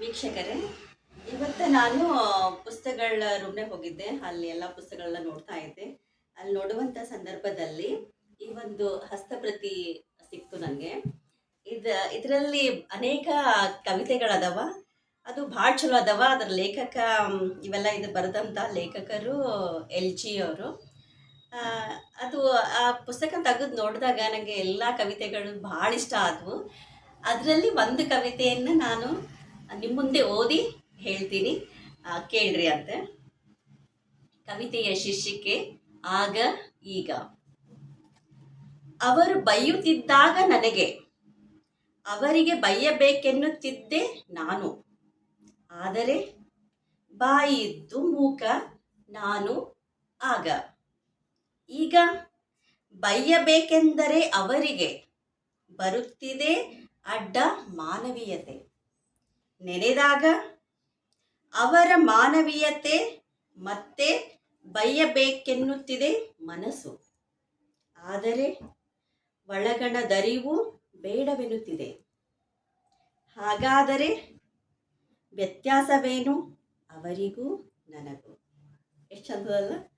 ವೀಕ್ಷಕರೇ, ಇವತ್ತು ನಾನು ಪುಸ್ತಕಗಳ ರೂಮ್ನೇ ಹೋಗಿದ್ದೆ. ಅಲ್ಲಿ ಎಲ್ಲ ಪುಸ್ತಕಗಳನ್ನ ನೋಡ್ತಾ ಇದ್ದೆ. ಅಲ್ಲಿ ನೋಡುವಂಥ ಸಂದರ್ಭದಲ್ಲಿ ಈ ಒಂದು ಹಸ್ತಪ್ರತಿ ಸಿಕ್ತು ನನಗೆ ಇದು, ಇದರಲ್ಲಿ ಅನೇಕ ಕವಿತೆಗಳದವ. ಅದು ಭಾಳ ಚಲೋ ಅದಾವ. ಅದ್ರ ಲೇಖಕ ಇವೆಲ್ಲ ಇದು ಬರೆದಂಥ ಲೇಖಕರು ಎಲ್ ಜಿ ಅವರು. ಅದು, ಆ ಪುಸ್ತಕ ತೆಗೆದು ನೋಡಿದಾಗ ನನಗೆ ಎಲ್ಲ ಕವಿತೆಗಳು ಭಾಳ ಇಷ್ಟ ಆದವು. ಅದರಲ್ಲಿ ಒಂದು ಕವಿತೆಯನ್ನು ನಾನು ನಿಮ್ಮ ಮುಂದೆ ಓದಿ ಹೇಳ್ತೀನಿ. ಕೇಳ್ರಿ ಅಂತೆ. ಕವಿತೆಯ ಶೀರ್ಷಿಕೆ, ಆಗ, ಈಗ. ಅವರು ಬೈಯುತ್ತಿದ್ದಾಗ ನನಗೆ, ಅವರಿಗೆ ಬೈಯಬೇಕೆನ್ನುತ್ತಿದ್ದೆ ನಾನು. ಆದರೆ ಬಾಯಿದ್ದು ಮೂಕ, ನಾನು, ಆಗ. ಈಗ ಬೈಯಬೇಕೆಂದರೆ ಅವರಿಗೆ ಬರುತ್ತಿದೆ ಅಡ್ಡ ಮಾನವೀಯತೆ. ನೆನೆದಾಗ ಅವರ ಮಾನವೀಯತೆ ಮತ್ತೆ ಬಯ್ಯಬೇಕೆನ್ನುತ್ತಿದೆ ಮನಸ್ಸು. ಆದರೆ ಒಳಗಣದರಿವು ಬೇಡವೆನ್ನುತ್ತಿದೆ. ಹಾಗಾದರೆ ವ್ಯತ್ಯಾಸವೇನು? ಅವರಿಗೂ ನನಗೂ. ಎಷ್ಟು ಚಂದದಲ್ಲ?